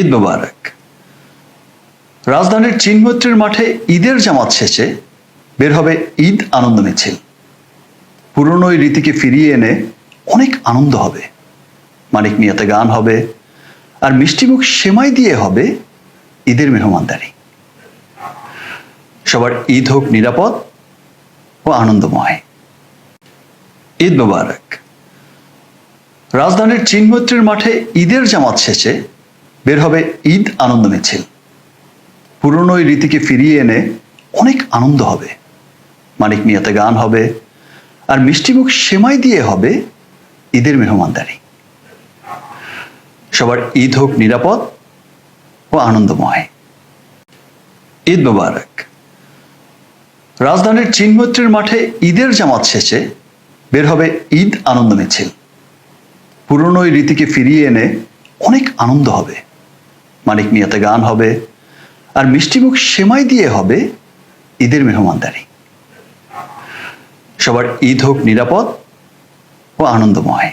ঈদ মোবারক। রাজধানীর চিনমৈত্রীর মাঠে ঈদের জামাত শেষে বের হবে ঈদ আনন্দ মিছিল। পুরনো রীতিকে ফিরিয়ে এনে অনেক আনন্দ হবে। মানিক মিয়াতে গান হবে, আর মিষ্টিমুখ সেমাই দিয়ে হবে ঈদের মেহমানদারি। সবার ঈদ হোক নিরাপদ ও আনন্দময়। ঈদ মোবারক। রাজধানীর চিনমৈত্রীর মাঠে ঈদের জামাত শেষে বের হবে ঈদ আনন্দ মিছিল। পুরনো রীতিকে ফিরিয়ে এনে অনেক আনন্দ হবে। মানিক মিয়াতে গান হবে, আর মিষ্টিমুখ সেমাই দিয়ে হবে ঈদের মেহমানদারি। সবার ঈদ হোক নিরাপদ ও আনন্দময়। ঈদ মোবারক। রাজধানীর চিনমৈত্রীর মাঠে ঈদের জামাত শেষে বের হবে ঈদ আনন্দ মিছিল। পুরনো রীতিকে ফিরিয়ে এনে অনেক আনন্দ হবে। মানিক মিয়াতে গান হবে, আর মিষ্টিমুখ সেমাই দিয়ে হবে ঈদের মেহমানদারি। সবার ঈদ হোক নিরাপদ ও আনন্দময়।